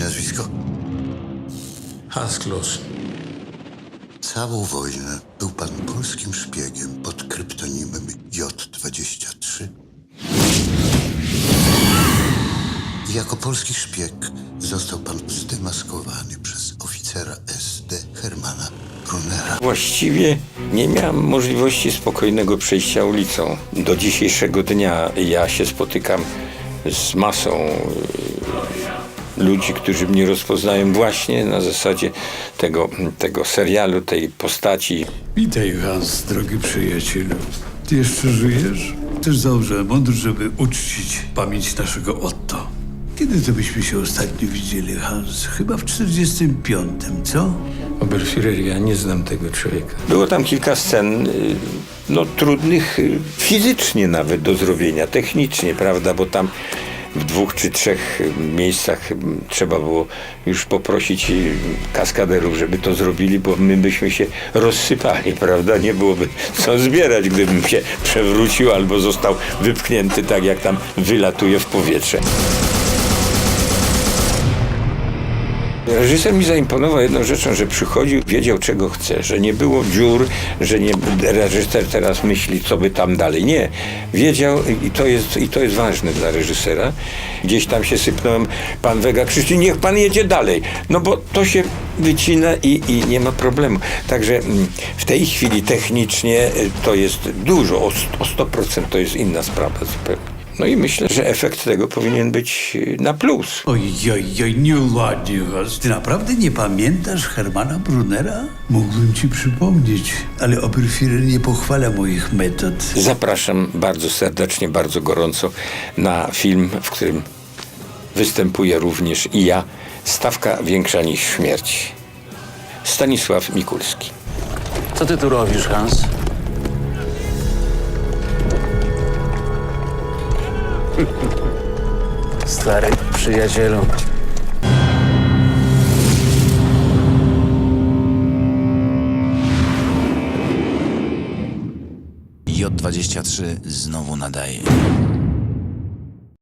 nazwisko? Hans Kloss. Całą wojnę był pan polskim szpiegiem pod kryptonimem J-23. I jako polski szpieg został pan zdemaskowany przez oficera SD Hermana Brunera. Właściwie nie miałem możliwości spokojnego przejścia ulicą. Do dzisiejszego dnia ja się spotykam z masą ludzi, którzy mnie rozpoznają właśnie na zasadzie tego, tego serialu, tej postaci. Witaj, Hans, drogi przyjacielu. Ty jeszcze żyjesz? Też założyłem mądr, żeby uczcić pamięć naszego Otto. Kiedy to byśmy się ostatnio widzieli, Hans? Chyba w 45, co? Oberführer, ja nie znam tego człowieka. Było tam kilka scen, y, no trudnych y, fizycznie nawet do zrobienia, technicznie, prawda, bo tam w dwóch czy trzech miejscach trzeba było już poprosić kaskaderów, żeby to zrobili, bo my byśmy się rozsypali, prawda, nie byłoby co zbierać, gdybym się przewrócił albo został wypchnięty tak, jak tam wylatuje w powietrze. Reżyser mi zaimponował jedną rzeczą, że przychodził, wiedział czego chce, że nie było dziur, że nie reżyser teraz myśli, co by tam dalej. Nie. Wiedział i to jest, i to jest ważne dla reżysera. Gdzieś tam się sypnąłem, pan Wega krzyczy, niech pan jedzie dalej. No bo to się wycina i, i nie ma problemu. Także mm, w tej chwili technicznie y, to jest dużo, o, st- o 100% to jest inna sprawa zupełnie. No i myślę, że efekt tego powinien być y, na plus. Oj, oj, oj, nieładnie, Hans. Ty naprawdę nie pamiętasz Hermana Brunera? Mógłbym ci przypomnieć, ale Oberführer nie pochwala moich metod. Zapraszam bardzo serdecznie, bardzo gorąco na film, w którym występuję również i ja. Stawka większa niż śmierć. Stanisław Mikulski. Co ty tu robisz, Hans? Stary przyjacielu. J23 znowu nadaje.